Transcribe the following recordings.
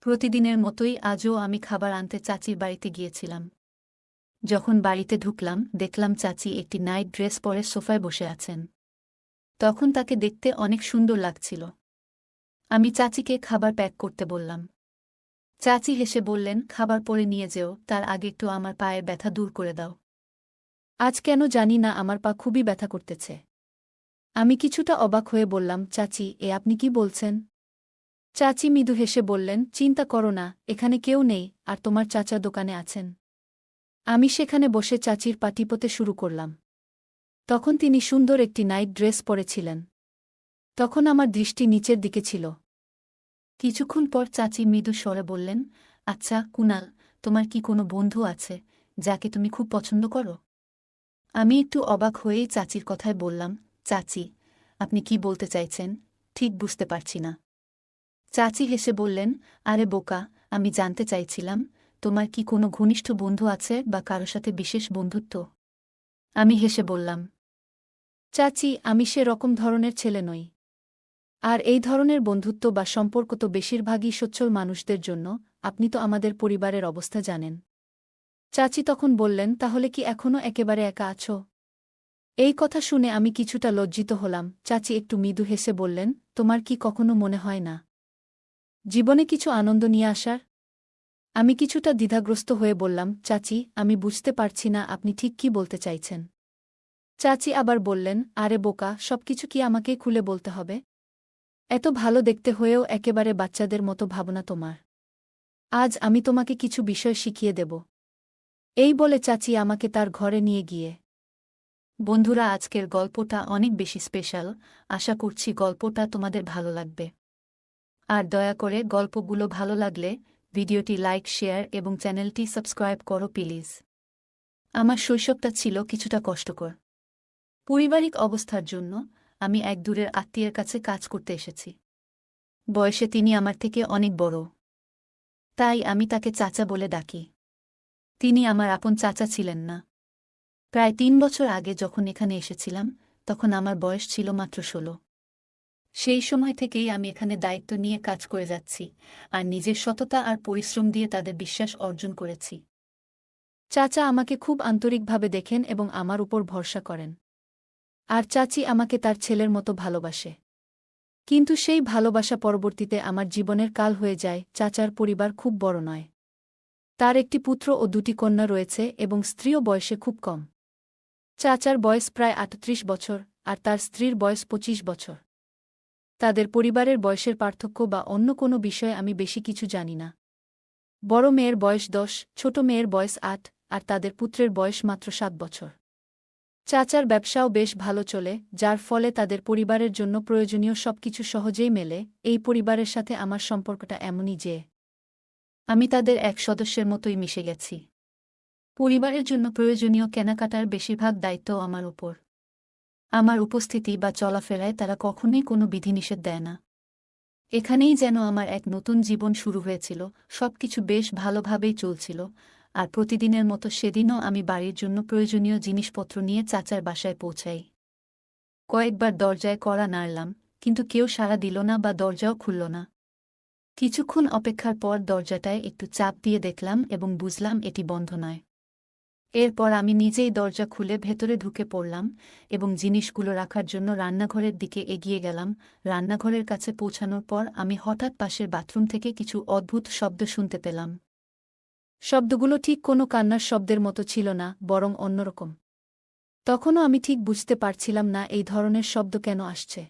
প্রতিদিনের মতোই আজও আমি খাবার আনতে চাচির বাড়িতে গিয়েছিলাম। যখন বাড়িতে ঢুকলাম, দেখলাম চাচি একটি নাইট ড্রেস পরে সোফায় বসে আছেন। তখন তাকে দেখতে অনেক সুন্দর লাগছিল। আমি চাচিকে খাবার প্যাক করতে বললাম। চাচি হেসে বললেন, খাবার পরে নিয়ে যেও, তার আগে একটু আমার পায়ের ব্যথা দূর করে দাও। আজ কেন জানি না আমার পা খুবই ব্যথা করতেছে। আমি কিছুটা অবাক হয়ে বললাম, চাচি, এ আপনি কি বলছেন? চাচি মৃদু হেসে বললেন, চিন্তা করো না, এখানে কেউ নেই, আর তোমার চাচা দোকানে আছেন। আমি সেখানে বসে চাচির পা টিপোতে শুরু করলাম। তখন তিনি সুন্দর একটি নাইট ড্রেস পরেছিলেন। তখন আমার দৃষ্টি নিচের দিকে ছিল। কিছুক্ষণ পর চাচি মৃদু স্বরে বললেন আচ্ছা কুনাল, তোমার কি কোনো বন্ধু আছে, যাকে তুমি খুব পছন্দ করো? আমি একটু অবাক হয়েই চাচির কথায় বললাম, চাচি, আপনি কি বলতে চাইছেন? ঠিক বুঝতে পারছি না। চাচি হেসে বললেন, আরে বোকা, আমি জানতে চাইছিলাম, তোমার কি কোনো ঘনিষ্ঠ বন্ধু আছে বা কারও সাথে বিশেষ বন্ধুত্ব? আমি হেসে বললাম, চাচি, আমি সে রকম ধরনের ছেলে নই। আর এই ধরনের বন্ধুত্ব বা সম্পর্ক তো বেশিরভাগই সচ্ছল মানুষদের জন্য, আপনি তো আমাদের পরিবারের অবস্থা জানেন। চাচি তখন বললেন, তাহলে কি এখনও একেবারে একা আছো? এই কথা শুনে আমি কিছুটা লজ্জিত হলাম। চাচি একটু মৃদু হেসে বললেন, তোমার কি কখনো মনে হয় না জীবনে কিছু আনন্দ নিয়ে আসার? আমি কিছুটা দ্বিধাগ্রস্ত হয়ে বললাম, চাচি, আমি বুঝতে পারছি না আপনি ঠিক কি বলতে চাইছেন। চাচি আবার বললেন, আরে বোকা, সবকিছু কি আমাকেই খুলে বলতে হবে? এত ভালো দেখতে হয়েও একেবারে বাচ্চাদের মতো ভাবনা তোমার। আজ আমি তোমাকে কিছু বিষয় শিখিয়ে দেব। এই বলে চাচি আমাকে তার ঘরে নিয়ে গিয়ে, বন্ধুরা, আজকের গল্পটা অনেক বেশি স্পেশাল। আশা করছি গল্পটা তোমাদের ভালো লাগবে। আর দয়া করে গল্পগুলো ভালো লাগলে ভিডিওটি লাইক, শেয়ার এবং চ্যানেলটি সাবস্ক্রাইব করো প্লিজ। আমার শৈশবটা ছিল কিছুটা কষ্টকর। পারিবারিক অবস্থার জন্য আমি এক দূরের আত্মীয়ের কাছে কাজ করতে এসেছি। বয়সে তিনি আমার থেকে অনেক বড়। তাই আমি তাকে চাচা বলে ডাকি। তিনি আমার আপন চাচা ছিলেন না। প্রায় তিন বছর আগে যখন এখানে এসেছিলাম, তখন আমার বয়স ছিল মাত্র ষোলো। সেই সময় থেকেই আমি এখানে দায়িত্ব নিয়ে কাজ করে যাচ্ছি আর নিজের সততা আর পরিশ্রম দিয়ে তাদের বিশ্বাস অর্জন করেছি। চাচা আমাকে খুব আন্তরিকভাবে দেখেন এবং আমার উপর ভরসা করেন। আর চাচি আমাকে তার ছেলের মতো ভালোবাসে। কিন্তু সেই ভালোবাসা পরবর্তীতে আমার জীবনের কাল হয়ে যায়, চাচার পরিবার খুব বড় নয়। তার একটি পুত্র ও দুটি কন্যা রয়েছে এবং স্ত্রীও বয়সে খুব কম। চাচার বয়স প্রায় আটত্রিশ বছর আর তার স্ত্রীর বয়স পঁচিশ বছর। তাদের পরিবারের বয়সের পার্থক্য বা অন্য কোনো বিষয়ে আমি বেশি কিছু জানি না। বড় মেয়ের বয়স দশ, ছোট মেয়ের বয়স আট, আর তাদের পুত্রের বয়স মাত্র সাত বছর। চাচার ব্যবসাও বেশ ভালো চলে, যার ফলে তাদের পরিবারের জন্য প্রয়োজনীয় সবকিছু সহজেই মেলে, এই পরিবারের সাথে আমার সম্পর্কটা এমনই যে আমি তাদের এক সদস্যের মতোই মিশে গেছি। পরিবারের জন্য প্রয়োজনীয় কেনাকাটার বেশিরভাগ দায়িত্ব আমার উপর আমার উপস্থিতি বা চলাফেরায় তারা কখনোই কোনো বিধিনিষেধ দেয় না। এখানেই যেন আমার এক নতুন জীবন শুরু হয়েছিল, সবকিছু বেশ ভালোভাবেই চলছিল, আর প্রতিদিনের মতো সেদিনও আমি বাড়ির জন্য প্রয়োজনীয় জিনিসপত্র নিয়ে চাচার বাসায় পৌঁছাই। কয়েকবার দরজায় কড়া নাড়লাম, কিন্তু কেউ সাড়া দিল না বা দরজাও খুলল না। কিছুক্ষণ অপেক্ষার পর দরজাটায় একটু চাপ দিয়ে দেখলাম এবং বুঝলাম এটি বন্ধ নয়। এরপর আমি নিজেই দরজা খুলে ভেতরে ঢুকে পড়লাম এবং জিনিসগুলো রাখার জন্য রান্নাঘরের দিকে এগিয়ে গেলাম। রান্নাঘরের কাছে পৌঁছানোর পর আমি হঠাৎ পাশের বাথরুম থেকে কিছু অদ্ভুত শব্দ শুনতে পেলাম। শব্দগুলো ঠিক কোনো কান্নার শব্দের মতো ছিল না, বরং অন্যরকম। তখনও আমি ঠিক বুঝতে পারছিলাম না এই ধরনের শব্দ কেন আসছে।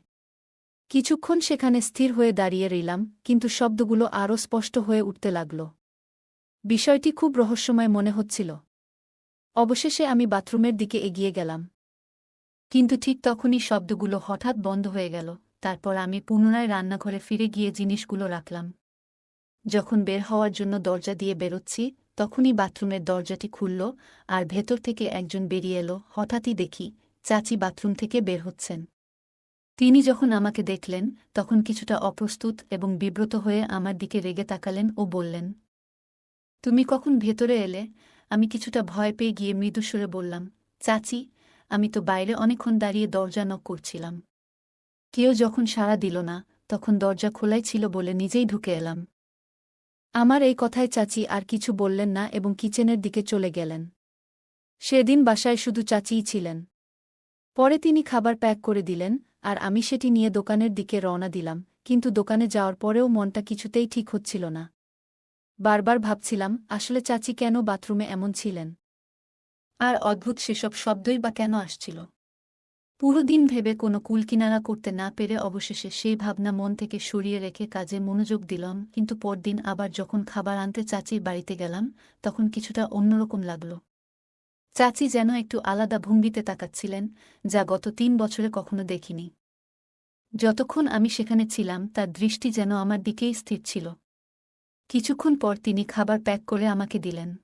কিছুক্ষণ সেখানে স্থির হয়ে দাঁড়িয়ে রইলাম, কিন্তু শব্দগুলো আরও স্পষ্ট হয়ে উঠতে লাগল। বিষয়টি খুব রহস্যময় মনে হচ্ছিল। অবশেষে আমি বাথরুমের দিকে এগিয়ে গেলাম। কিন্তু ঠিক তখনই শব্দগুলো হঠাৎ বন্ধ হয়ে গেল, তারপর আমি পুনরায় রান্নাঘরে ফিরে গিয়ে জিনিসগুলো রাখলাম। যখন বের হওয়ার জন্য দরজা দিয়ে বেরোচ্ছি, তখনই বাথরুমের দরজাটি খুলল আর ভেতর থেকে একজন বেরিয়ে এলো, হঠাৎই দেখি চাচি বাথরুম থেকে বের হচ্ছেন। তিনি যখন আমাকে দেখলেন, তখন কিছুটা অপ্রস্তুত এবং বিব্রত হয়ে আমার দিকে রেগে তাকালেন ও বললেন, তুমি কখন ভেতরে এলে? আমি কিছুটা ভয় পেয়ে গিয়ে মৃদুস্বরে বললাম, চাচি, আমি তো বাইরে অনেকক্ষণ দাঁড়িয়ে দরজা নক করছিলাম। কেউ যখন সাড়া দিল না, তখন দরজা খোলাই ছিল বলে নিজেই ঢুকে এলাম। আমার এই কথায় চাচি আর কিছু বললেন না এবং কিচেনের দিকে চলে গেলেন। সেদিন বাসায় শুধু চাচিই ছিলেন। পরে তিনি খাবার প্যাক করে দিলেন আর আমি সেটি নিয়ে দোকানের দিকে রওনা দিলাম, কিন্তু দোকানে যাওয়ার পরেও মনটা কিছুতেই ঠিক হচ্ছিল না। বারবার ভাবছিলাম, আসলে চাচি কেন বাথরুমে এমন ছিলেন? আর অদ্ভুত সেসব শব্দই বা কেন আসছিল? পুরো দিন ভেবে কোনো কুলকিনারা করতে না পেরে অবশেষে সেই ভাবনা মন থেকে সরিয়ে রেখে কাজে মনোযোগ দিলাম, কিন্তু পরদিন আবার যখন খাবার আনতে চাচির বাড়িতে গেলাম, তখন কিছুটা অন্যরকম লাগল। চাচি যেন একটু আলাদা ভঙ্গিতে তাকাচ্ছিলেন, যা গত তিন বছরে কখনো দেখিনি। যতক্ষণ আমি সেখানে ছিলাম, তার দৃষ্টি যেন আমার দিকেই স্থির ছিল। কিছুক্ষণ পর তিনি খাবার প্যাক করে আমাকে দিলেন।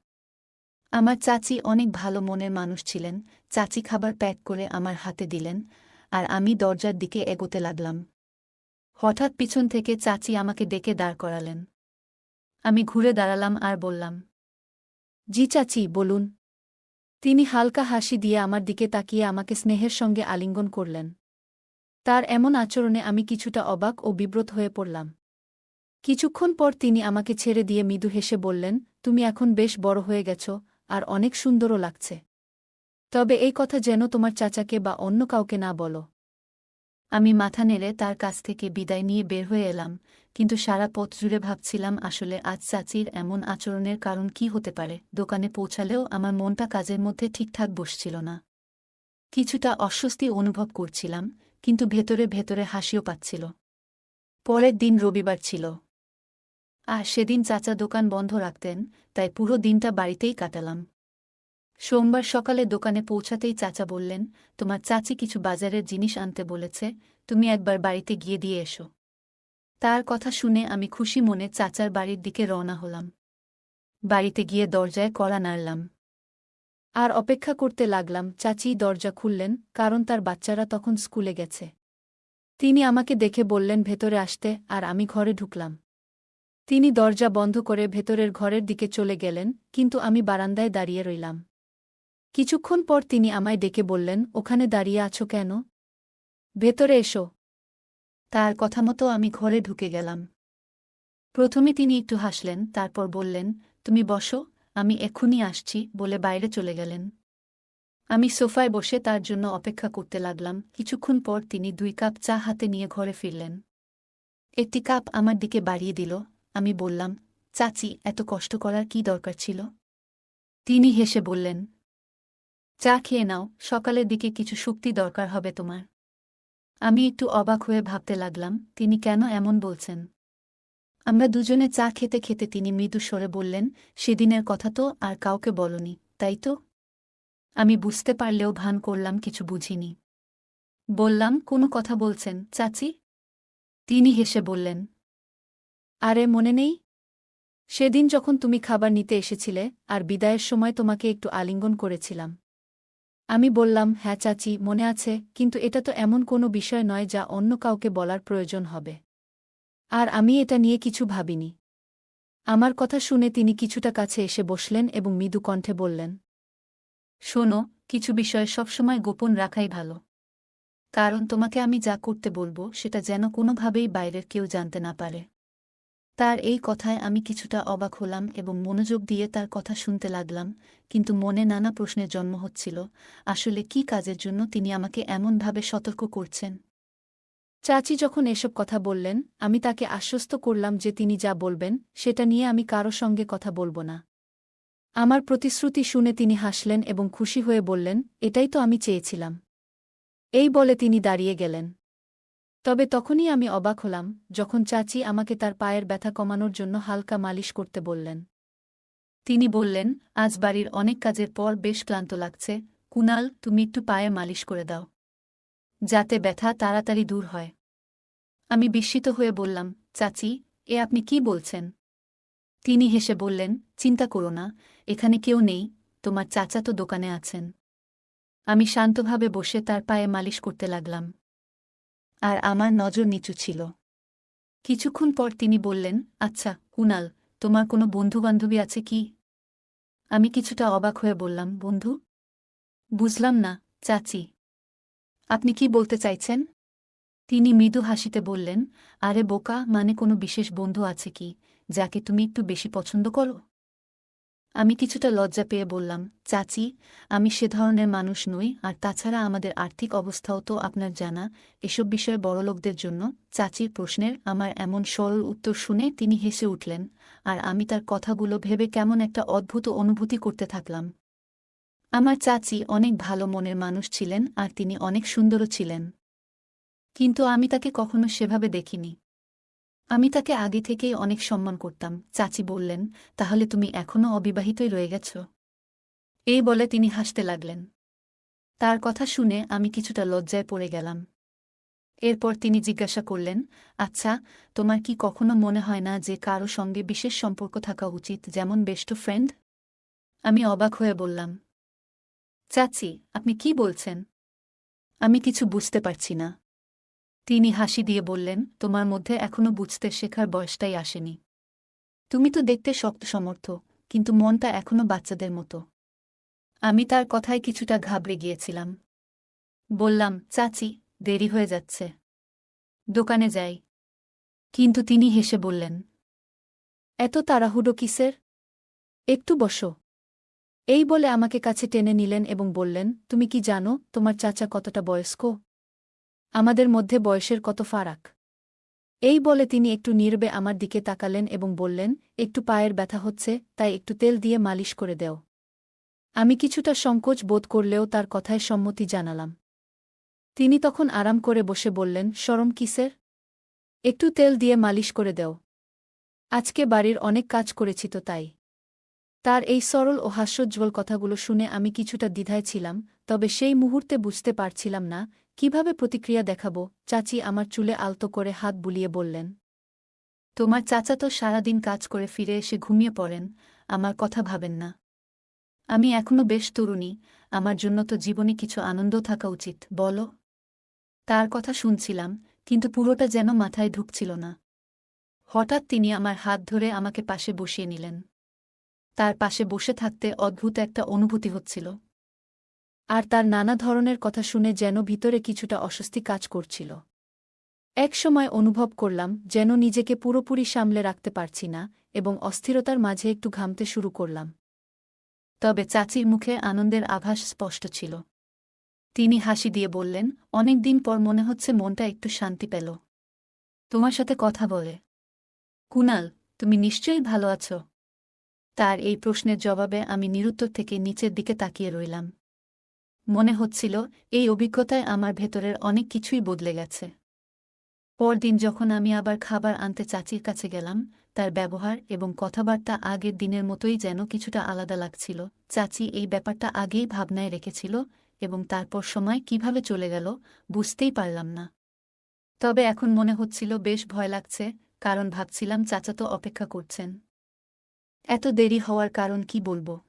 আমার চাচি অনেক ভালো মনের মানুষ ছিলেন, চাচি খাবার প্যাক করে আমার হাতে দিলেন, আর আমি দরজার দিকে এগোতে লাগলাম। হঠাৎ পিছন থেকে চাচি আমাকে ডেকে দাঁড় করালেন। আমি ঘুরে দাঁড়ালাম আর বললাম, জি চাচি, বলুন। তিনি হালকা হাসি দিয়ে আমার দিকে তাকিয়ে আমাকে স্নেহের সঙ্গে আলিঙ্গন করলেন। তার এমন আচরণে আমি কিছুটা অবাক ও বিব্রত হয়ে পড়লাম। কিছুক্ষণ পর তিনি আমাকে ছেড়ে দিয়ে মৃদু হেসে বললেন, তুমি এখন বেশ বড় হয়ে গেছ, আর অনেক সুন্দরও লাগছে। তবে এই কথা যেন তোমার চাচাকে বা অন্য কাউকে না বলো। আমি মাথা নেড়ে তার কাছ থেকে বিদায় নিয়ে বের হয়ে এলাম, কিন্তু সারা পথ জুড়ে ভাবছিলাম আসলে আজ চাচির এমন আচরণের কারণ কি হতে পারে, দোকানে পৌঁছালেও আমার মনটা কাজের মধ্যে ঠিকঠাক বসছিল না। কিছুটা অস্বস্তি অনুভব করছিলাম, কিন্তু ভেতরে ভেতরে হাসিও পাচ্ছিল। পরের দিন রবিবার ছিল। আর সেদিন চাচা দোকান বন্ধ রাখতেন, তাই পুরো দিনটা বাড়িতেই কাটালাম। সোমবার সকালে দোকানে পৌঁছাতেই চাচা বললেন, তোমার চাচি কিছু বাজারের জিনিস আনতে বলেছে, তুমি একবার বাড়িতে গিয়ে দিয়ে এসো। তার কথা শুনে আমি খুশি মনে চাচার বাড়ির দিকে রওনা হলাম। বাড়িতে গিয়ে দরজায় কড়া নাড়লাম। আর অপেক্ষা করতে লাগলাম, চাচি দরজা খুললেন, কারণ তার বাচ্চারা তখন স্কুলে গেছে। তিনি আমাকে দেখে বললেন, ভেতরে আসতে, আর আমি ঘরে ঢুকলাম। তিনি দরজা বন্ধ করে ভেতরের ঘরের দিকে চলে গেলেন, কিন্তু আমি বারান্দায় দাঁড়িয়ে রইলাম। কিছুক্ষণ পর তিনি আমায় ডেকে বললেন, ওখানে দাঁড়িয়ে আছো কেন? ভেতরে এসো। তার কথা মতো আমি ঘরে ঢুকে গেলাম। প্রথমে তিনি একটু হাসলেন, তারপর বললেন, তুমি বসো, আমি এক্ষুনি আসছি, বলে বাইরে চলে গেলেন। আমি সোফায় বসে তার জন্য অপেক্ষা করতে লাগলাম, কিছুক্ষণ পর তিনি দুই কাপ চা হাতে নিয়ে ঘরে ফিরলেন। একটি কাপ আমার দিকে বাড়িয়ে দিল আমি বললাম, চাচি, এত কষ্ট করার কি দরকার ছিল? তিনি হেসে বললেন, চা খেয়ে নাও, সকালের দিকে কিছু শক্তি দরকার হবে তোমার। আমি একটু অবাক হয়ে ভাবতে লাগলাম, তিনি কেন এমন বলছেন? আমরা দুজনে চা খেতে খেতে তিনি মৃদু স্বরে বললেন, সেদিনের কথা তো আর কাউকে বলনি, তাই তো? আমি বুঝতে পারলেও ভান করলাম, কিছু বুঝিনি। বললাম, কোনো কথা বলছেন, চাচি? তিনি হেসে বললেন আরে মনে নেই? সেদিন যখন তুমি খাবার নিতে এসেছিলে, আর বিদায়ের সময় তোমাকে একটু আলিঙ্গন করেছিলাম। আমি বললাম হ্যাঁ চাচি, মনে আছে, কিন্তু এটা তো এমন কোনো বিষয় নয় যা অন্য কাউকে বলার প্রয়োজন হবে। আর আমি এটা নিয়ে কিছু ভাবিনি। আমার কথা শুনে তিনি কিছুটা কাছে এসে বসলেন এবং মৃদু কণ্ঠে বললেন, শোনো, কিছু বিষয় সবসময় গোপন রাখাই ভালো। কারণ তোমাকে আমি যা করতে বলব, সেটা যেন কোনোভাবেই বাইরের কেউ জানতে না পারে। তার এই কথায় আমি কিছুটা অবাক হলাম এবং মনোযোগ দিয়ে তার কথা শুনতে লাগলাম, কিন্তু মনে নানা প্রশ্নের জন্ম হচ্ছিল, আসলে কি কাজের জন্য তিনি আমাকে এমনভাবে সতর্ক করছেন? চাচি যখন এসব কথা বললেন, আমি তাকে আশ্বস্ত করলাম যে তিনি যা বলবেন, সেটা নিয়ে আমি কারও সঙ্গে কথা বলব না। আমার প্রতিশ্রুতি শুনে তিনি হাসলেন এবং খুশি হয়ে বললেন, এটাই তো আমি চেয়েছিলাম। এই বলে তিনি দাঁড়িয়ে গেলেন। তবে তখনই আমি অবাক হলাম যখন চাচি আমাকে তার পায়ের ব্যথা কমানোর জন্য হালকা মালিশ করতে বললেন। তিনি বললেন, আজ বাড়ির অনেক কাজের পর বেশ ক্লান্ত লাগছে। কুনাল, তুমি একটু পায়ে মালিশ করে দাও। যাতে ব্যথা তাড়াতাড়ি দূর হয়। আমি বিস্মিত হয়ে বললাম, চাচি, এ আপনি কি বলছেন? তিনি হেসে বললেন, চিন্তা করো না, এখানে কেউ নেই, তোমার চাচা তো দোকানে আছেন। আমি শান্তভাবে বসে তার পায়ে মালিশ করতে লাগলাম। আর আমার নজর নিচু ছিল। কিছুক্ষণ পর তিনি বললেন আচ্ছা কুনাল, তোমার কোনো বন্ধুবান্ধবী আছে কি? আমি কিছুটা অবাক হয়ে বললাম, বন্ধু? বুঝলাম না, চাচি। আপনি কি বলতে চাইছেন? তিনি মৃদু হাসিতে বললেন, আরে বোকা মানে কোনো বিশেষ বন্ধু আছে কি, যাকে তুমি একটু বেশি পছন্দ করো? আমি কিছুটা লজ্জা পেয়ে বললাম, চাচি, আমি সে ধরনের মানুষ নই, আর তাছাড়া আমাদের আর্থিক অবস্থাও তো আপনার জানা। এসব বিষয়ে বড়লোকদের জন্য চাচির প্রশ্নের আমার এমন সরল উত্তর শুনে তিনি হেসে উঠলেন, আর আমি তার কথাগুলো ভেবে কেমন একটা অদ্ভুত অনুভূতি করতে থাকলাম। আমার চাচি অনেক ভালো মনের মানুষ ছিলেন, আর তিনি অনেক সুন্দরও ছিলেন। কিন্তু আমি তাকে কখনো সেভাবে দেখিনি। আমি তাকে আগে থেকেই অনেক সম্মান করতাম। চাচি বললেন, তাহলে তুমি এখনও অবিবাহিতই রয়ে গেছ? এই বলে তিনি হাসতে লাগলেন। তার কথা শুনে আমি কিছুটা লজ্জায় পড়ে গেলাম। এরপর তিনি জিজ্ঞাসা করলেন আচ্ছা তোমার কি কখনো মনে হয় না যে কারও সঙ্গে বিশেষ সম্পর্ক থাকা উচিত, যেমন বেস্ট ফ্রেন্ড? আমি অবাক হয়ে বললাম, চাচি, আপনি কি বলছেন? আমি কিছু বুঝতে পারছি না। তিনি হাসি দিয়ে বললেন, তোমার মধ্যে এখনও বুঝতে শেখার বয়সটাই আসেনি। তুমি তো দেখতে শক্ত সমর্থ, কিন্তু মনটা এখনও বাচ্চাদের মতো। আমি তার কথায় কিছুটা ঘাবড়ে গিয়েছিলাম। বললাম, চাচি, দেরি হয়ে যাচ্ছে। দোকানে যাই। কিন্তু তিনি হেসে বললেন, এত তাড়াহুড়ো কিসের? একটু বসো। এই বলে আমাকে কাছে টেনে নিলেন এবং বললেন, তুমি কি জানো, তোমার চাচা কতটা বয়স্ক? আমাদের মধ্যে বয়সের কত ফারাক। এই বলে তিনি একটু নির্বে আমার দিকে তাকালেন এবং বললেন, একটু পায়ের ব্যথা হচ্ছে, তাই একটু তেল দিয়ে মালিশ করে দেও। আমি কিছুটা সংকোচ বোধ করলেও তার কথায় সম্মতি জানালাম। তিনি তখন আরাম করে বসে বললেন সরম কিসের একটু তেল দিয়ে মালিশ করে দেও। আজকে বাড়ির অনেক কাজ করেছি তো তাই। তার এই সরল ও হাস্যোজ্জ্বল কথাগুলো শুনে আমি কিছুটা দ্বিধায় ছিলাম, তবে সেই মুহূর্তে বুঝতে পারছিলাম না কীভাবে প্রতিক্রিয়া দেখাব? চাচি আমার চুলে আলতো করে হাত বুলিয়ে বললেন। তোমার চাচা তো সারাদিন কাজ করে ফিরে এসে ঘুমিয়ে পড়েন, আমার কথা ভাবেন না। আমি এখনও বেশ তরুণী, আমার জন্য তো জীবনে কিছু আনন্দ থাকা উচিত, বলো। তার কথা শুনছিলাম, কিন্তু পুরোটা যেন মাথায় ঢুকছিল না। হঠাৎ তিনি আমার হাত ধরে আমাকে পাশে বসিয়ে নিলেন। তার পাশে বসে থাকতে অদ্ভুত একটা অনুভূতি হচ্ছিল। আর তার নানা ধরনের কথা শুনে যেন ভিতরে কিছুটা অস্বস্তি কাজ করছিল। এক সময় অনুভব করলাম যেন নিজেকে পুরোপুরি সামলে রাখতে পারছি না এবং অস্থিরতার মাঝে একটু ঘামতে শুরু করলাম। তবে চাচির মুখে আনন্দের আভাস স্পষ্ট ছিল। তিনি হাসি দিয়ে বললেন, অনেক দিন পর মনে হচ্ছে মনটা একটু শান্তি পেল। তোমার সাথে কথা বলে। কুনাল, তুমি নিশ্চয়ই ভালো আছো? তার এই প্রশ্নের জবাবে আমি নিরুত্তর থেকে নিচের দিকে তাকিয়ে রইলাম। মনে হচ্ছিল, এই অভিজ্ঞতায় আমার ভেতরের অনেক কিছুই বদলে গেছে। পরদিন যখন আমি আবার খাবার আনতে চাচির কাছে গেলাম, তার ব্যবহার এবং কথাবার্তা আগের দিনের মতোই যেন কিছুটা আলাদা লাগছিল, চাচি এই ব্যাপারটা আগেই ভাবনায় রেখেছিল এবং তারপর সময় কীভাবে চলে গেল বুঝতেই পারলাম না। তবে এখন মনে হচ্ছিল বেশ ভয় লাগছে, কারণ ভাবছিলাম চাচা তো অপেক্ষা করছেন। এত দেরি হওয়ার কারণ কি বলব?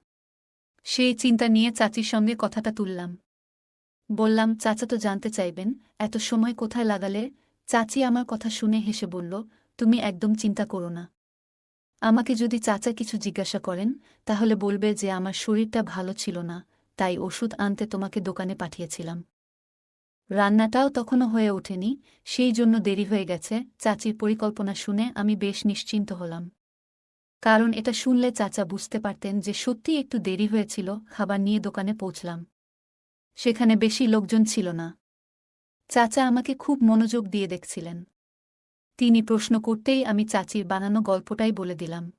সেই চিন্তা নিয়ে চাচির সঙ্গে কথাটা তুললাম। বললাম, চাচা তো জানতে চাইবেন, এত সময় কোথায় লাগালে? চাচি আমার কথা শুনে হেসে বলল, তুমি একদম চিন্তা করো না। আমাকে যদি চাচা কিছু জিজ্ঞাসা করেন, তাহলে বলবে যে আমার শরীরটা ভালো ছিল না, তাই ওষুধ আনতে তোমাকে দোকানে পাঠিয়েছিলাম। রান্নাটাও তখনও হয়ে ওঠেনি, সেই জন্য দেরি হয়ে গেছে। চাচির পরিকল্পনা শুনে আমি বেশ নিশ্চিন্ত হলাম। কারণ এটা শুনলে চাচা বুঝতে পারতেন যে সত্যি একটু দেরি হয়েছিল, খাবার নিয়ে দোকানে পৌঁছলাম। সেখানে বেশি লোকজন ছিল না। চাচা আমাকে খুব মনোযোগ দিয়ে দেখছিলেন। তিনি প্রশ্ন করতেই আমি চাচির বানানো গল্পটাই বলে দিলাম।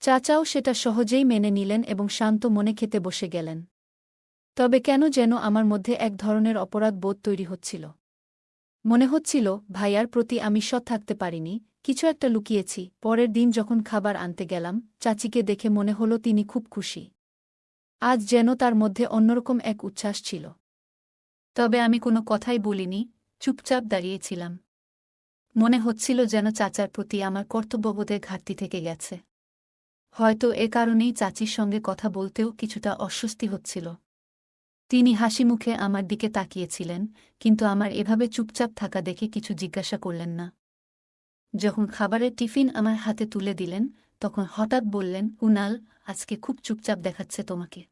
চাচাও সেটা সহজেই মেনে নিলেন এবং শান্ত মনে খেতে বসে গেলেন। তবে কেন যেন আমার মধ্যে এক ধরনের অপরাধ বোধ তৈরি হচ্ছিল। মনে হচ্ছিল, ভাইয়ার প্রতি আমি সৎ থাকতে পারিনি কিছু একটা লুকিয়েছি, পরের দিন যখন খাবার আনতে গেলাম, চাচিকে দেখে মনে হল তিনি খুব খুশি। আজ যেন তার মধ্যে অন্যরকম এক উচ্ছ্বাস ছিল। তবে আমি কোনো কথাই বলিনি, চুপচাপ দাঁড়িয়েছিলাম। মনে হচ্ছিল যেন চাচার প্রতি আমার কর্তব্যবোধের ঘাটতি থেকে গেছে। হয়তো এ কারণেই চাচির সঙ্গে কথা বলতেও কিছুটা অস্বস্তি হচ্ছিল। তিনি হাসি মুখে আমার দিকে তাকিয়েছিলেন, কিন্তু আমার এভাবে চুপচাপ থাকা দেখে কিছু জিজ্ঞাসা করলেন না। যখন খাবারের টিফিন আমার হাতে তুলে দিলেন, তখন হঠাৎ বললেন কুনাল আজকে খুব চুপচাপ দেখাচ্ছে তোমাকে।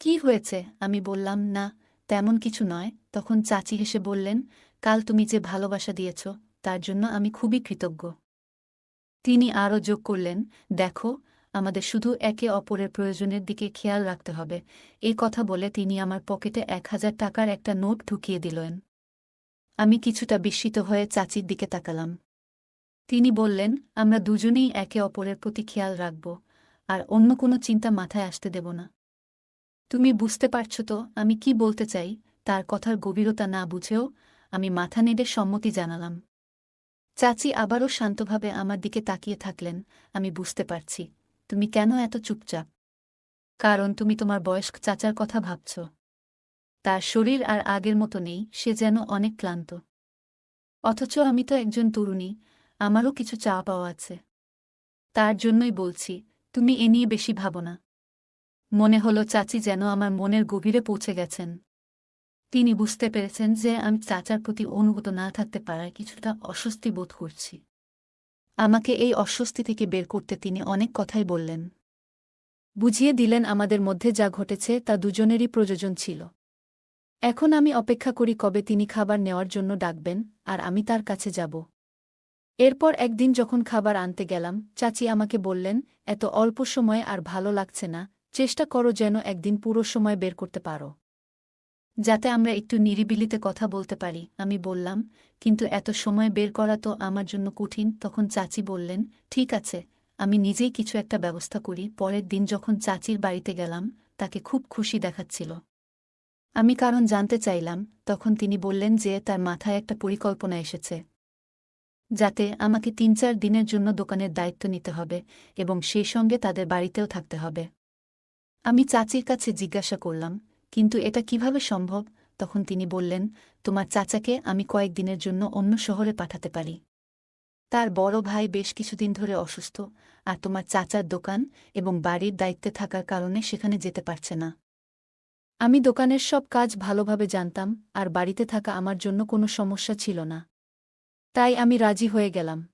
কি হয়েছে? আমি বললাম, না, তেমন কিছু নয়। তখন চাচি হেসে বললেন, কাল তুমি যে ভালোবাসা দিয়েছ, তার জন্য আমি খুবই কৃতজ্ঞ। তিনি আরও যোগ করলেন, দেখো, আমাদের শুধু একে অপরের প্রয়োজনের দিকে খেয়াল রাখতে হবে। এই কথা বলে তিনি আমার পকেটে এক হাজার টাকার একটা নোট ঢুকিয়ে দিলেন। আমি কিছুটা বিস্মিত হয়ে চাচির দিকে তাকালাম। তিনি বললেন, আমরা দুজনেই একে অপরের প্রতি খেয়াল রাখব, আর অন্য কোনো চিন্তা মাথায় আসতে দেব না। তুমি বুঝতে পারছ তো, আমি কি বলতে চাই? তার কথার গভীরতা না বুঝেও আমি মাথা নেড়ে সম্মতি জানালাম। চাচি আবারও শান্তভাবে আমার দিকে তাকিয়ে থাকলেন, আমি বুঝতে পারছি। তুমি কেন এত চুপচাপ? কারণ তুমি তোমার বয়স্ক চাচার কথা ভাবছ। তার শরীর আর আগের মতো নেই, সে যেন অনেক ক্লান্ত। অথচ আমি তো একজন তরুণী আমারও কিছু চা পাওয়া আছে। তার জন্যই বলছি, তুমি এ নিয়ে বেশি ভাবো না। মনে হলো চাচি যেন আমার মনের গভীরে পৌঁছে গেছেন। তিনি বুঝতে পেরেছেন যে আমি চাচার প্রতি অনুগত না থাকতে পারায় কিছুটা অস্বস্তি বোধ করছি। আমাকে এই অস্বস্তি থেকে বের করতে তিনি অনেক কথাই বললেন। বুঝিয়ে দিলেন আমাদের মধ্যে যা ঘটেছে তা দুজনেরই প্রয়োজন ছিল। এখন আমি অপেক্ষা করি কবে তিনি খাবার নেওয়ার জন্য ডাকবেন, আর আমি তার কাছে যাব। এরপর একদিন যখন খাবার আনতে গেলাম, চাচি আমাকে বললেন, এত অল্প সময় আর ভালো লাগছে না, চেষ্টা করো যেন একদিন পুরো সময় বের করতে পারো। যাতে আমরা একটু নিরিবিলিতে কথা বলতে পারি। আমি বললাম, কিন্তু এত সময় বের করা তো আমার জন্য কঠিন। তখন চাচি বললেন, ঠিক আছে, আমি নিজেই কিছু একটা ব্যবস্থা করি। পরের দিন যখন চাচির বাড়িতে গেলাম, তাকে খুব খুশি দেখাচ্ছিল। আমি কারণ জানতে চাইলাম, তখন তিনি বললেন যে তার মাথায় একটা পরিকল্পনা এসেছে। যাতে আমাকে তিন চার দিনের জন্য দোকানের দায়িত্ব নিতে হবে এবং সেই সঙ্গে তাদের বাড়িতেও থাকতে হবে। আমি চাচির কাছে জিজ্ঞাসা করলাম, কিন্তু এটা কীভাবে সম্ভব? তখন তিনি বললেন, তোমার চাচাকে আমি কয়েকদিনের জন্য অন্য শহরে পাঠাতে পারি। তার বড় ভাই বেশ কিছুদিন ধরে অসুস্থ, আর তোমার চাচার দোকান এবং বাড়ির দায়িত্বে থাকার কারণে সেখানে যেতে পারছে না। আমি দোকানের সব কাজ ভালোভাবে জানতাম, আর বাড়িতে থাকা আমার জন্য কোনো সমস্যা ছিল না। তাই আমি রাজি হয়ে গেলাম।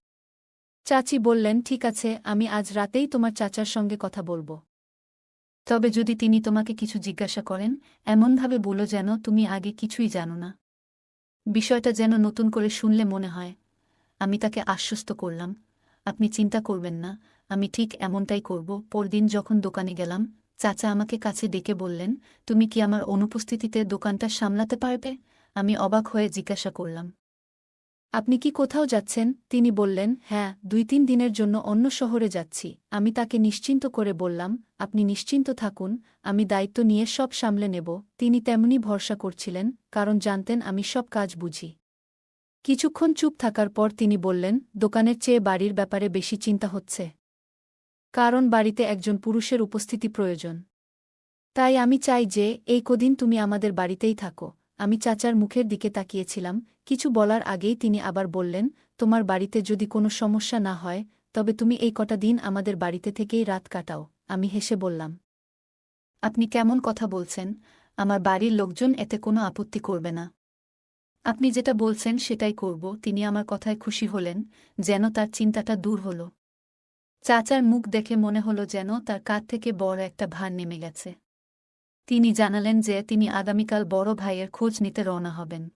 চাচি বললেন, ঠিক আছে, আমি আজ রাতেই তোমার চাচার সঙ্গে কথা বলব। তবে যদি তিনি তোমাকে কিছু জিজ্ঞাসা করেন, এমনভাবে বলো যেন তুমি আগে কিছুই জানো না। বিষয়টা যেন নতুন করে শুনলে মনে হয়, আমি তাকে আশ্বস্ত করলাম। আপনি চিন্তা করবেন না, আমি ঠিক এমনটাই করব। পরদিন যখন দোকানে গেলাম, চাচা আমাকে কাছে ডেকে বললেন, তুমি কি আমার অনুপস্থিতিতে দোকানটা সামলাতে পারবে? আমি অবাক হয়ে জিজ্ঞাসা করলাম। আপনি কি কোথাও যাচ্ছেন? তিনি বললেন হ্যাঁ দুই তিন দিনের জন্য অন্য শহরে যাচ্ছি। আমি তাকে নিশ্চিন্ত করে বললাম, আপনি নিশ্চিন্ত থাকুন, আমি দায়িত্ব নিয়ে সব সামলে নেব। তিনি তেমনি ভরসা করছিলেন, কারণ জানতেন আমি সব কাজ বুঝি। কিছুক্ষণ চুপ থাকার পর তিনি বললেন, দোকানের চেয়ে বাড়ির ব্যাপারে বেশি চিন্তা হচ্ছে। কারণ বাড়িতে একজন পুরুষের উপস্থিতি প্রয়োজন। তাই আমি চাই যে, এই কদিন তুমি আমাদের বাড়িতেই থাকো। আমি চাচার মুখের দিকে তাকিয়েছিলাম, কিছু বলার আগেই তিনি আবার বললেন, তোমার বাড়িতে যদি কোনো সমস্যা না হয়, তবে তুমি এই কটা দিন আমাদের বাড়িতে থেকেই রাত কাটাও, আমি হেসে বললাম। আপনি কেমন কথা বলছেন, আমার বাড়ির লোকজন এতে কোনো আপত্তি করবে না। আপনি যেটা বলছেন সেটাই করব, তিনি আমার কথায় খুশি হলেন, যেন তার চিন্তাটা দূর হল। চাচার মুখ দেখে মনে হল যেন তার কাঁধ থেকে বড় একটা ভার নেমে গেছে। তিনি জানালেন যে তিনি আগামীকাল বড় ভাইয়ের খোঁজ নিতে রওনা হবেন।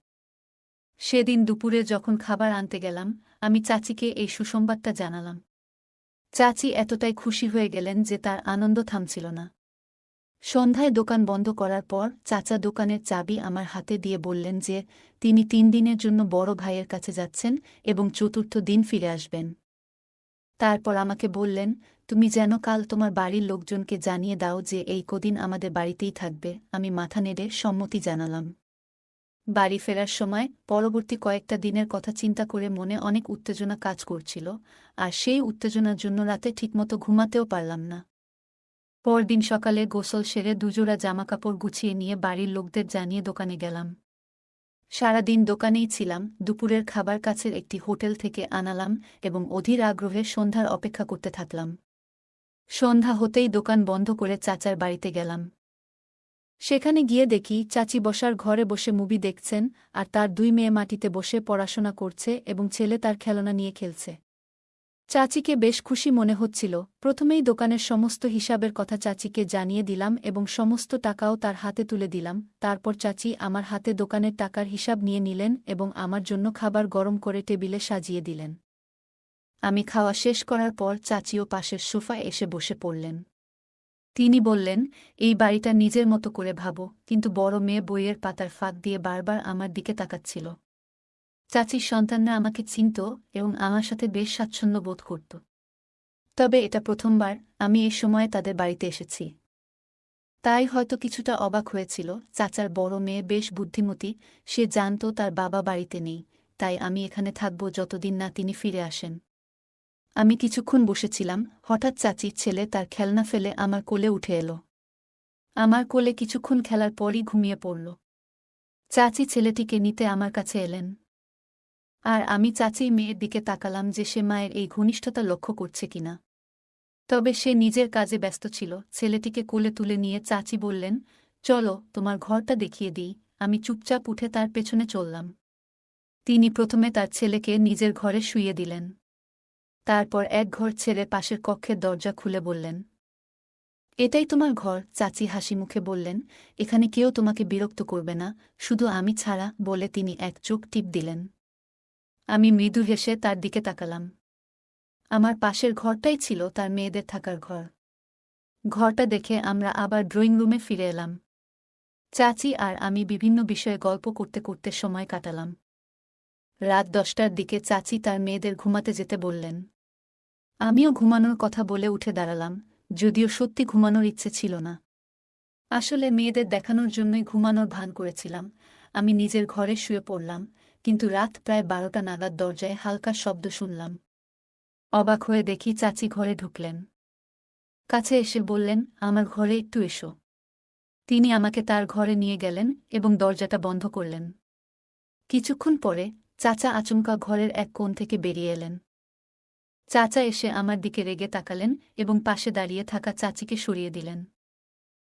সেদিন দুপুরে যখন খাবার আনতে গেলাম, আমি চাচিকে এই সুসংবাদটা জানালাম। চাচি এতটাই খুশি হয়ে গেলেন যে তার আনন্দ থামছিল না। সন্ধ্যায় দোকান বন্ধ করার পর চাচা দোকানের চাবি আমার হাতে দিয়ে বললেন যে তিনি তিন দিনের জন্য বড় ভাইয়ের কাছে যাচ্ছেন এবং চতুর্থ দিন ফিরে আসবেন। তারপর আমাকে বললেন তুমি যেন কাল তোমার বাড়ির লোকজনকে জানিয়ে দাও যে এই কদিন আমাদের বাড়িতেই থাকবে, আমি মাথা নেড়ে সম্মতি জানালাম। বাড়ি ফেরার সময় পরবর্তী কয়েকটা দিনের কথা চিন্তা করে মনে অনেক উত্তেজনা কাজ করছিল, আর সেই উত্তেজনার জন্য রাতে ঠিকমতো ঘুমাতেও পারলাম না। পরদিন সকালে গোসল সেরে দুজোড়া জামাকাপড় গুছিয়ে নিয়ে বাড়ির লোকদের জানিয়ে দোকানে গেলাম। সারাদিন দোকানেই ছিলাম, দুপুরের খাবার কাছের একটি হোটেল থেকে আনালাম এবং অধীর আগ্রহে সন্ধ্যার অপেক্ষা করতে থাকলাম। সন্ধ্যা হতেই দোকান বন্ধ করে চাচার বাড়িতে গেলাম। সেখানে গিয়ে দেখি চাচি বসার ঘরে বসে মুভি দেখছেন আর তার দুই মেয়ে মাটিতে বসে পড়াশোনা করছে এবং ছেলে তার খেলনা নিয়ে খেলছে। চাচিকে বেশ খুশি মনে হচ্ছিল, প্রথমেই দোকানের সমস্ত হিসাবের কথা চাচিকে জানিয়ে দিলাম এবং সমস্ত টাকাও তার হাতে তুলে দিলাম, তারপর চাচি আমার হাতে দোকানের টাকার হিসাব নিয়ে নিলেন এবং আমার জন্য খাবার গরম করে টেবিলে সাজিয়ে দিলেন। আমি খাওয়া শেষ করার পর চাচিও পাশের সোফায় এসে বসে পড়লেন। তিনি বললেন, এই বাড়িটা নিজের মতো করে ভাবো, কিন্তু বড় মেয়ে বইয়ের পাতার ফাঁক দিয়ে বারবার আমার দিকে তাকাচ্ছিল। চাচির সন্তানরা আমাকে চিনত এবং আমার সাথে বেশ স্বাচ্ছন্দ্য বোধ করত। তবে এটা প্রথমবার আমি এ সময়ে তাদের বাড়িতে এসেছি। তাই হয়তো কিছুটা অবাক হয়েছিল, চাচার বড় মেয়ে বেশ বুদ্ধিমতী, সে জানত তার বাবা বাড়িতে নেই, তাই আমি এখানে থাকব যতদিন না তিনি ফিরে আসেন। আমি কিছুক্ষণ বসেছিলাম, হঠাৎ চাচির ছেলে তার খেলনা ফেলে আমার কোলে উঠে এলো। আমার কোলে কিছুক্ষণ খেলার পরই ঘুমিয়ে পড়ল। চাচি ছেলেটিকে নিতে আমার কাছে এলেন। আর আমি চাচি মেয়ের দিকে তাকালাম যে সে মায়ের এই ঘনিষ্ঠতা লক্ষ্য করছে কিনা। তবে সে নিজের কাজে ব্যস্ত ছিল। ছেলেটিকে কোলে তুলে নিয়ে চাচি বললেন, চলো, তোমার ঘরটা দেখিয়ে দিই। আমি চুপচাপ উঠে তার পেছনে চললাম। তিনি প্রথমে তার ছেলেকে নিজের ঘরে শুইয়ে দিলেন। তারপর এক ঘর ছেড়ে পাশের কক্ষের দরজা খুলে বললেন, এটাই তোমার ঘর? চাচি হাসি মুখে বললেন, এখানে কেউ তোমাকে বিরক্ত করবে না, শুধু আমি ছাড়া, বলে তিনি এক চোখ টিপ দিলেন। আমি মৃদু হেসে তার দিকে তাকালাম। আমার পাশের ঘরটাই ছিল তার মেয়েদের থাকার ঘর। ঘরটা দেখে আমরা আবার ড্রয়িং রুমে ফিরে এলাম। চাচি আর আমি বিভিন্ন বিষয়ে গল্প করতে করতে সময় কাটালাম। রাত দশটার দিকে চাচি তার মেয়েদের ঘুমাতে যেতে বললেন আমিও ঘুমানোর কথা বলে উঠে দাঁড়ালাম, যদিও সত্যি ঘুমানোর ইচ্ছে ছিল না। আসলে মেয়েদের দেখানোর জন্যই ঘুমানোর ভান করেছিলাম। আমি নিজের ঘরে শুয়ে পড়লাম, কিন্তু রাত প্রায় বারোটা নাগাদ দরজায় হালকা শব্দ শুনলাম। অবাক হয়ে দেখি চাচি ঘরে ঢুকলেন। কাছে এসে বললেন, আমার ঘরে একটু এসো। তিনি আমাকে তার ঘরে নিয়ে গেলেন এবং দরজাটা বন্ধ করলেন। কিছুক্ষণ পরে চাচা আচমকা ঘরের এক কোণ থেকে বেরিয়ে এলেন। চাচা এসে আমার দিকে রেগে তাকালেন এবং পাশে দাঁড়িয়ে থাকা চাচিকে সরিয়ে দিলেন।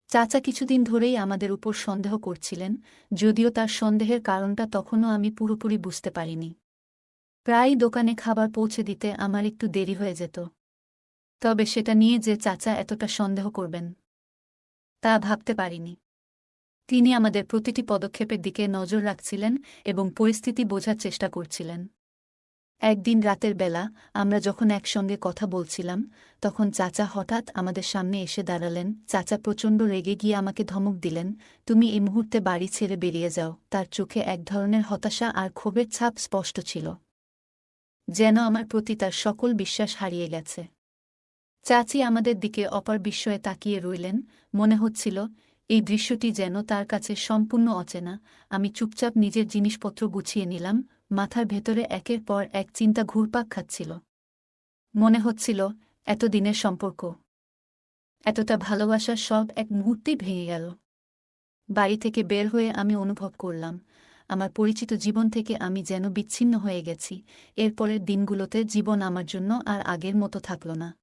চাচা কিছুদিন ধরেই আমাদের উপর সন্দেহ করছিলেন, যদিও তার সন্দেহের কারণটা তখনও আমি পুরোপুরি বুঝতে পারিনি। প্রায়ই দোকানে খাবার পৌঁছে দিতে আমার একটু দেরি হয়ে যেত। তবে সেটা নিয়ে যে চাচা এতটা সন্দেহ করবেন, তা ভাবতে পারিনি। তিনি আমাদের প্রতিটি পদক্ষেপের দিকে নজর রাখছিলেন এবং পরিস্থিতি বোঝার চেষ্টা করছিলেন। একদিন রাতের বেলা আমরা যখন একসঙ্গে কথা বলছিলাম, তখন চাচা হঠাৎ আমাদের সামনে এসে দাঁড়ালেন। চাচা প্রচণ্ড রেগে গিয়ে আমাকে ধমক দিলেন, তুমি এই মুহূর্তে বাড়ি ছেড়ে বেরিয়ে যাও। তার চোখে এক ধরনের হতাশা আর ক্ষোভের ছাপ স্পষ্ট ছিল। যেন আমার প্রতি তার সকল বিশ্বাস হারিয়ে গেছে। চাচি আমাদের দিকে অপার বিস্ময়ে তাকিয়ে রইলেন। মনে হচ্ছিল, এই দৃশ্যটি যেন তার কাছে সম্পূর্ণ অচেনা। আমি চুপচাপ নিজের জিনিসপত্র গুছিয়ে নিলাম মাথার ভেতরে একের পর এক চিন্তা ঘুরপাক খাচ্ছিল। মনে হচ্ছিল এতদিনের সম্পর্ক। এতটা ভালোবাসা সব এক মুহূর্তেই ভেঙে গেল। বাড়ি থেকে বের হয়ে আমি অনুভব করলাম, আমার পরিচিত জীবন থেকে আমি যেন বিচ্ছিন্ন হয়ে গেছি এরপরের দিনগুলোতে জীবন আমার জন্য আর আগের মতো থাকল না।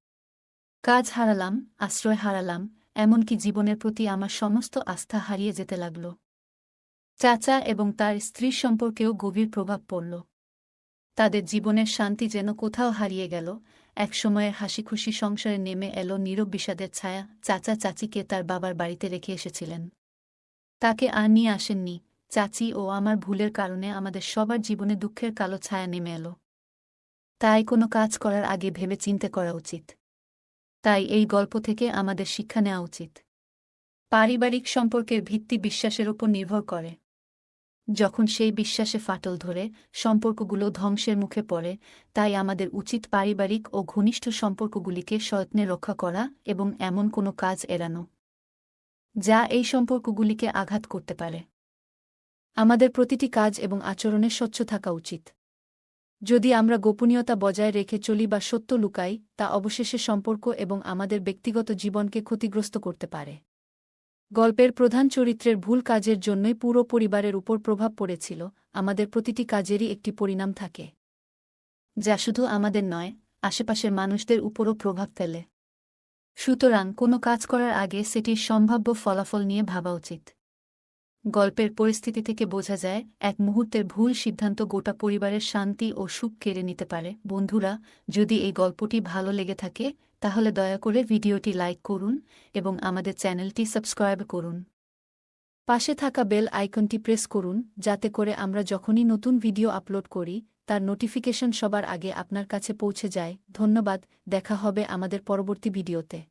কাজ হারালাম, আশ্রয় হারালাম, এমনকি জীবনের প্রতি আমার সমস্ত আস্থা হারিয়ে যেতে লাগল। চাচা এবং তার স্ত্রীর সম্পর্কেও গভীর প্রভাব পড়ল। তাদের জীবনের শান্তি যেন কোথাও হারিয়ে গেল এক সময়ের হাসি খুশি সংসারে নেমে এলো নীরব বিষাদের ছায়া চাচা চাচিকে তার বাবার বাড়িতে রেখে এসেছিলেন। তাকে আর নিয়ে আসেননি, চাচি ও আমার ভুলের কারণে আমাদের সবার জীবনে দুঃখের কালো ছায়া নেমে এলো। তাই কোনো কাজ করার আগে ভেবে চিন্তে করা উচিত। তাই এই গল্প থেকে আমাদের শিক্ষা নেওয়া উচিত। পারিবারিক সম্পর্কের ভিত্তি বিশ্বাসের ওপর নির্ভর করে। যখন সেই বিশ্বাসে ফাটল ধরে, সম্পর্কগুলো ধ্বংসের মুখে পড়ে, তাই আমাদের উচিত পারিবারিক ও ঘনিষ্ঠ সম্পর্কগুলিকে সয়ত্নে রক্ষা করা এবং এমন কোনো কাজ এড়ানো, যা এই সম্পর্কগুলিকে আঘাত করতে পারে। আমাদের প্রতিটি কাজ এবং আচরণে স্বচ্ছ থাকা উচিত। যদি আমরা গোপনীয়তা বজায় রেখে চলি বা সত্য লুকাই, তা অবশেষে সম্পর্ক এবং আমাদের ব্যক্তিগত জীবনকে ক্ষতিগ্রস্ত করতে পারে। গল্পের প্রধান চরিত্রের ভুল কাজের জন্যই পুরো পরিবারের উপর প্রভাব পড়েছিল, আমাদের প্রতিটি কাজেরই একটি পরিণাম থাকে। যা শুধু আমাদের নয়, আশেপাশের মানুষদের উপরও প্রভাব ফেলে। সুতরাং কোনো কাজ করার আগে সেটির সম্ভাব্য ফলাফল নিয়ে ভাবা উচিত। গল্পের পরিস্থিতি থেকে বোঝা যায়, এক মুহূর্তের ভুল সিদ্ধান্ত গোটা পরিবারের শান্তি ও সুখ কেড়ে নিতে পারে। বন্ধুরা, যদি এই গল্পটি ভালো লেগে থাকে তাহলে দয়া করে ভিডিওটি লাইক করুন এবং আমাদের চ্যানেলটি সাবস্ক্রাইব করুন। পাশে থাকা বেল আইকনটি প্রেস করুন যাতে করে আমরা যখনই নতুন ভিডিও আপলোড করি, তার নোটিফিকেশন সবার আগে আপনার কাছে পৌঁছে যায়। ধন্যবাদ, দেখা হবে আমাদের পরবর্তী ভিডিওতে।